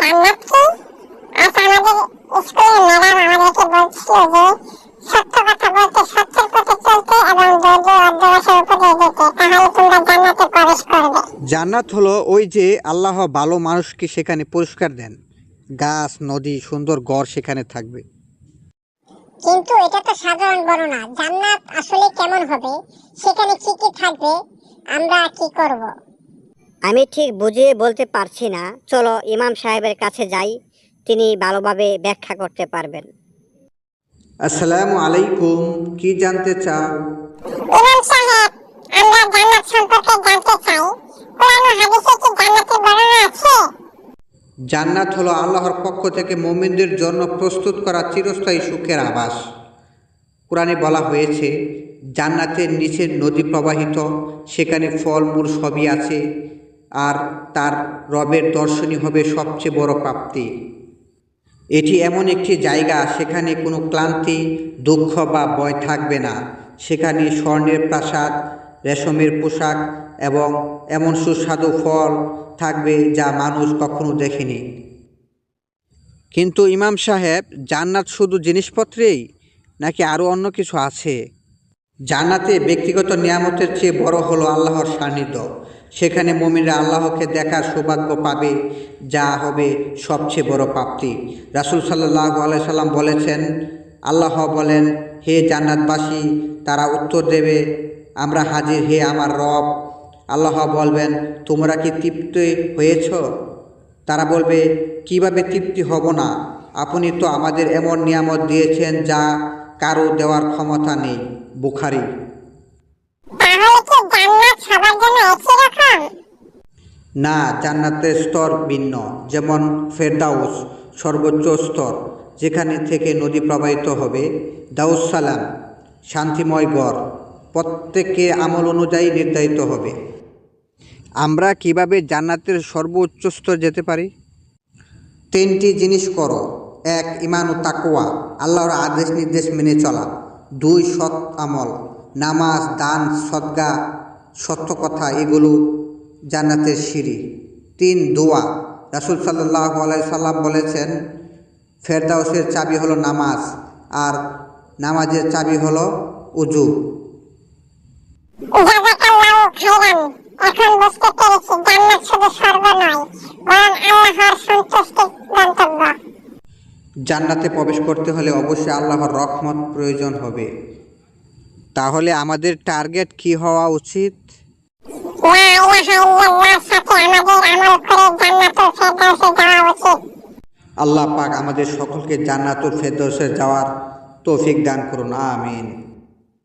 জান্নাত আজ আমাদের ম্যাডাম আমাদেরকে বলছিল যে সত্য কথা বলতে সত্যের পথে চলতে এবং ধৈর্য অধ্যবসায়ের উপদেশ দিতে তাহলে তোমরা জান্নাতে প্রবেশ করবে। জান্নাত হলো ওই যে আল্লাহ ভালো মানুষকে সেখানে পুরস্কার দেন। গাছ নদী সুন্দর গড় সেখানে থাকবে। কিন্তু এটা তো সাধারণ বর্ণনা জান্নাত আসলে কেমন হবে সেখানে কি কি থাকবে আমরা কি করব? আমি ঠিক বুঝিয়ে বলতে পারছি না। চলো ইমাম সাহেবের কাছে যাই তিনি ভালোভাবে ব্যাখ্যা করতে পারবেন। আসসালামু আলাইকুম কি জানতে চাও? ইমাম সাহেব আমরা জান্নাত সম্পর্কে জানতে চাই। কোরআন ও হাদিসে কি জান্নাতের বর্ণনা আছে? জান্নাত হলো আল্লাহর পক্ষ থেকে মোমিনদের জন্য প্রস্তুত করা চিরস্থায়ী সুখের আবাস। কোরআনে বলা হয়েছে জান্নাতের নিচে নদী প্রবাহিত সেখানে ফলমূল সবই আছে। আর তার রবের দর্শনই হবে সবচেয়ে বড় প্রাপ্তি। এটি এমন একটি জায়গা, সেখানে কোনো ক্লান্তি, দুঃখ বা ভয় থাকবে না। সেখানে স্বর্ণের প্রাসাদ, রেশমের পোশাক এবং এমন সুস্বাদু ফল থাকবে যা মানুষ কখনো দেখেনি। কিন্তু ইমাম সাহেব, জান্নাত শুধু জিনিসপত্রেই নাকি আরও অন্য কিছু আছে? জান্নাতে ব্যক্তিগত নিয়ামতের চেয়ে বড় হলো আল্লাহর সান্নিধ্য। সেখানে মমিনরা আল্লাহকে দেখার সৌভাগ্য পাবে, যা হবে সবচেয়ে বড় প্রাপ্তি। রাসুল সাল্লাহ সাল্লাম বলেছেন, আল্লাহ বলেন, হে জান্নাতবাসী, তারা উত্তর দেবে, আমরা হাজির হে আমার রব। আল্লাহ বলবেন, তোমরা কি তৃপ্ত হয়েছ? তারা বলবে, কীভাবে তৃপ্তি হব না? আপনি তো আমাদের এমন নিয়ামত দিয়েছেন যা কারও দেওয়ার ক্ষমতা নেই। বুখারি তাহলে কি জান্নাত সবার জন্য একই রকম না, জান্নাতের স্তর ভিন্ন, যেমন ফেরদাউস সর্বোচ্চ স্তর, যেখানে থেকে নদী প্রবাহিত হবে। দাউস সালাম, শান্তিময় গড় প্রত্যেকের আমল অনুযায়ী নির্ধারিত হবে। আমরা কীভাবে জান্নাতের সর্বোচ্চ স্তর যেতে পারি? তিনটি জিনিস করো। এক ইমান ও তাকোয়া আল্লাহর আদেশ নির্দেশ মেনে চলা। দুই, সৎ আমল, নামাজ, দান, সদ্গা, সত্য কথা, এগুলো জান্নাতের সিঁড়ি। তিন দোয়া। রাসুল সাল্লাহ সাল্লাম বলেছেন ফেরদাউসের চাবি হলো নামাজ আর নামাজের চাবি হলো উজু। এখন বুঝতে পেরেছি জান্নাত শুধু স্বর্গ নয় বরং আল্লাহর সন্তুষ্টির গন্তব্য। জান্নাতে প্রবেশ করতে হলে অবশ্যই আল্লাহর রহমত প্রয়োজন হবে। তাহলে আমাদের টার্গেট কি হওয়া উচিত? আল্লাহ পাক আমাদের সকলকে জান্নাতুল ফেরদৌসে যাওয়ার তৌফিক দান করুন আমিন।